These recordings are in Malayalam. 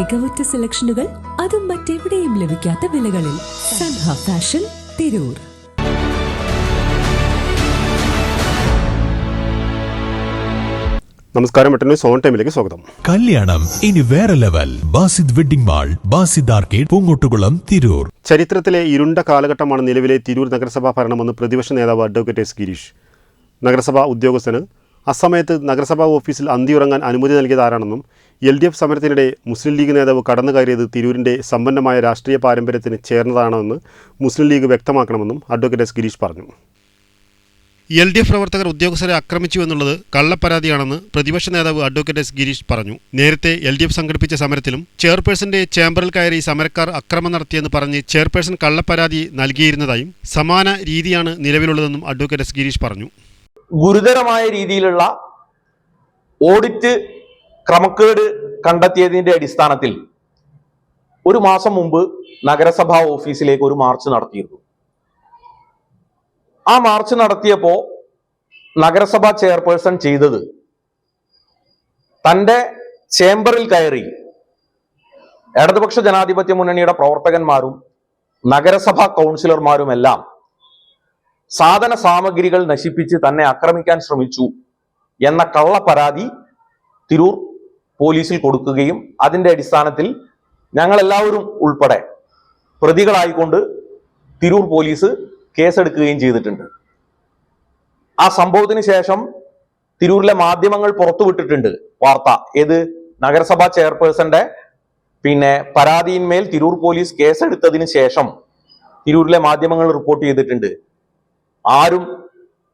മികവുറ്റ സെലക്ഷനുകൾ അതും മറ്റെവിടെയും ലഭിക്കാത്ത വിലകളിൽ സൻഹ ഫാഷൻ തിരൂർ. നമസ്കാരം മറ്റൊരു സോൺ ടൈമിലേക്ക് സ്വാഗതം. കല്യാണം ഇനി വേറെ level. Basid wedding mall Basid arcade Poongottukulam Tirur. ചരിത്രത്തിലെ ഇരുണ്ട കാലഘട്ടമാണ് നിലവിലെ തിരൂർ നഗരസഭാ ഭരണമെന്ന് പ്രതിപക്ഷ നേതാവ് അഡ്വക്കേറ്റ് എസ് ഗിരീഷ്. നഗരസഭാ ഉദ്യോഗസ്ഥന് അസമയത്ത് നഗരസഭാ ഓഫീസിൽ അന്തിയുറങ്ങാൻ അനുമതി നൽകിയത് ആരാണെന്നും എൽ ഡി എഫ് സമരത്തിനിടെ മുസ്ലിം ലീഗ് നേതാവ് കടന്നു കയറിയത് തിരൂരിന്റെ സമ്പന്നമായ രാഷ്ട്രീയ പാരമ്പര്യത്തിന് ചേർന്നതാണെന്ന് മുസ്ലിം ലീഗ് വ്യക്തമാക്കണമെന്നും അഡ്വക്കേറ്റ് എസ് ഗിരീഷ് പറഞ്ഞു. എൽ ഡി എഫ് പ്രവർത്തകർ ഉദ്യോഗസ്ഥരെ ആക്രമിച്ചു എന്നുള്ളത് കള്ളപ്പരാതിയാണെന്ന് പ്രതിപക്ഷ നേതാവ് അഡ്വക്കേറ്റ് എസ് ഗിരീഷ് പറഞ്ഞു. നേരത്തെ എൽ ഡി എഫ് സംഘടിപ്പിച്ച സമരത്തിലും ചെയർപേഴ്സന്റെ ചേംബറിൽ കയറി സമരക്കാർ അക്രമം നടത്തിയെന്ന് പറഞ്ഞ് ചെയർപേഴ്സൺ കള്ളപ്പരാതി നൽകിയിരുന്നതായും സമാന രീതിയാണ് നിലവിലുള്ളതെന്നും അഡ്വക്കേറ്റ് എസ് ഗിരീഷ് പറഞ്ഞു. ഗുരുതരമായ രീതിയിലുള്ള ഓഡിറ്റ് ക്രമക്കേട് കണ്ടെത്തിയതിന്റെ അടിസ്ഥാനത്തിൽ ഒരു മാസം മുമ്പ് നഗരസഭാ ഓഫീസിലേക്ക് ഒരു മാർച്ച് നടത്തിയിരുന്നു. ആ മാർച്ച് നടത്തിയപ്പോ നഗരസഭാ ചെയർപേഴ്സൺ ചെയ്തത് തന്റെ ചേംബറിൽ കയറി ഇടതുപക്ഷ ജനാധിപത്യ മുന്നണിയുടെ പ്രവർത്തകന്മാരും നഗരസഭാ കൗൺസിലർമാരുമെല്ലാം സാധന സാമഗ്രികൾ നശിപ്പിച്ച് തന്നെ ആക്രമിക്കാൻ ശ്രമിച്ചു എന്ന കള്ള പരാതി തിരൂർ പോലീസിൽ കൊടുക്കുകയും അതിന്റെ അടിസ്ഥാനത്തിൽ ഞങ്ങളെല്ലാവരും ഉൾപ്പെടെ പ്രതികളായിക്കൊണ്ട് തിരൂർ പോലീസ് കേസെടുക്കുകയും ചെയ്തിട്ടുണ്ട്. ആ സംഭവത്തിന് ശേഷം തിരൂരിലെ മാധ്യമങ്ങൾ പുറത്തുവിട്ടിട്ടുണ്ട് വാർത്ത. ഏത്? നഗരസഭാ ചെയർപേഴ്സന്റെ പിന്നെ പരാതിയിന്മേൽ തിരൂർ പോലീസ് കേസെടുത്തതിന് ശേഷം തിരൂരിലെ മാധ്യമങ്ങൾ റിപ്പോർട്ട് ചെയ്തിട്ടുണ്ട്. ആരും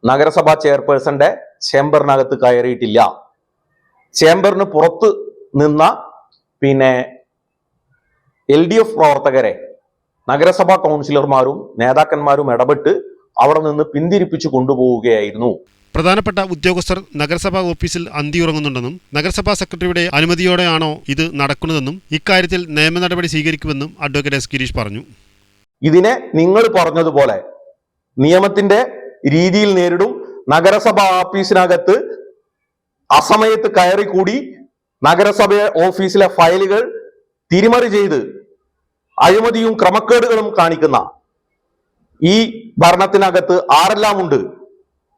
നഗരസഭാ ചെയർപേഴ്സന്റെ ചേംബറിനകത്ത് കയറിയിട്ടില്ല. ചേംബറിന് പുറത്ത് നിന്ന പിന്നെ എൽ ഡി എഫ് പ്രവർത്തകരെ നഗരസഭാ കൗൺസിലർമാരും നേതാക്കന്മാരും ഇടപെട്ട് അവിടെ നിന്ന് പിന്തിരിപ്പിച്ചു കൊണ്ടുപോവുകയായിരുന്നു. പ്രധാനപ്പെട്ട ഉദ്യോഗസ്ഥർ നഗരസഭാ ഓഫീസിൽ അന്തിയുറങ്ങുന്നുണ്ടെന്നും നഗരസഭാ സെക്രട്ടറിയുടെ അനുമതിയോടെയാണോ ഇത് നടക്കുന്നതെന്നും ഇക്കാര്യത്തിൽ നിയമ നടപടി സ്വീകരിക്കുമെന്നും അഡ്വക്കേറ്റ് എസ് ഗിരീഷ് പറഞ്ഞു. ഇതിനെ നിങ്ങൾ പറഞ്ഞതുപോലെ നിയമത്തിന്റെ രീതിയിൽ നേരിടും. നഗരസഭ ഓഫീസിനകത്ത് അസമയത്ത് കയറിക്കൂടി നഗരസഭ ഓഫീസിലെ ഫയലുകൾ തിരിമറി ചെയ്ത് അഴിമതിയും ക്രമക്കേടുകളും കാണിക്കുന്ന ഈ ഭരണത്തിനകത്ത് ആരെല്ലാം ഉണ്ട്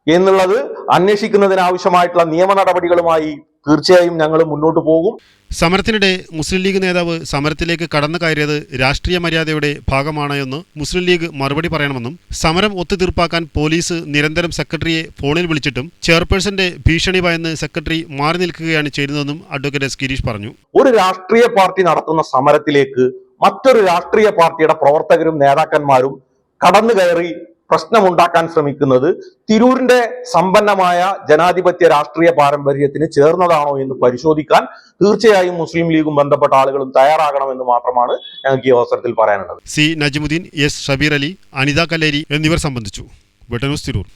എന്നുള്ളത് അന്വേഷിക്കുന്നതിനാവശ്യമായിട്ടുള്ള നിയമ നടപടികളുമായി തീർച്ചയായും ഞങ്ങൾ മുന്നോട്ട് പോകും. സമരത്തിനിടെ മുസ്ലിം ലീഗ് നേതാവ് സമരത്തിലേക്ക് കടന്നു കയറിയത് രാഷ്ട്രീയ മര്യാദയുടെ ഭാഗമാണ് എന്ന് മുസ്ലിം ലീഗ് മറുപടി പറയണമെന്നും സമരം ഒത്തുതീർപ്പാക്കാൻ പോലീസ് നിരന്തരം സെക്രട്ടറിയെ ഫോണിൽ വിളിച്ചിട്ടും ചെയർപേഴ്സന്റെ ഭീഷണി ഭയന്ന് സെക്രട്ടറി മാറി നിൽക്കുകയാണ് ചെയ്യുന്നതെന്നും അഡ്വക്കേറ്റ് എസ് ഗിരീഷ് പറഞ്ഞു. ഒരു രാഷ്ട്രീയ പാർട്ടി നടത്തുന്ന സമരത്തിലേക്ക് മറ്റൊരു രാഷ്ട്രീയ പാർട്ടിയുടെ പ്രവർത്തകരും നേതാക്കന്മാരും കടന്നു കയറി പ്രശ്നമുണ്ടാക്കാൻ ശ്രമിക്കുന്നത് തിരൂരിന്റെ സമ്പന്നമായ ജനാധിപത്യ രാഷ്ട്രീയ പാരമ്പര്യത്തിന് ചേർന്നതാണോ എന്ന് പരിശോധിക്കാൻ തീർച്ചയായും മുസ്ലിം ലീഗും ബന്ധപ്പെട്ട ആളുകളും തയ്യാറാകണമെന്ന് മാത്രമാണ് ഞങ്ങൾക്ക് ഈ അവസരത്തിൽ പറയാനുള്ളത്. സി നജിമുദ്ദീൻ എസ് ഷബീർ അലി അനിത കല്ലേരി എന്നിവർ സംബന്ധിച്ചു. വെട്ടന്യൂസ് തിരൂർ.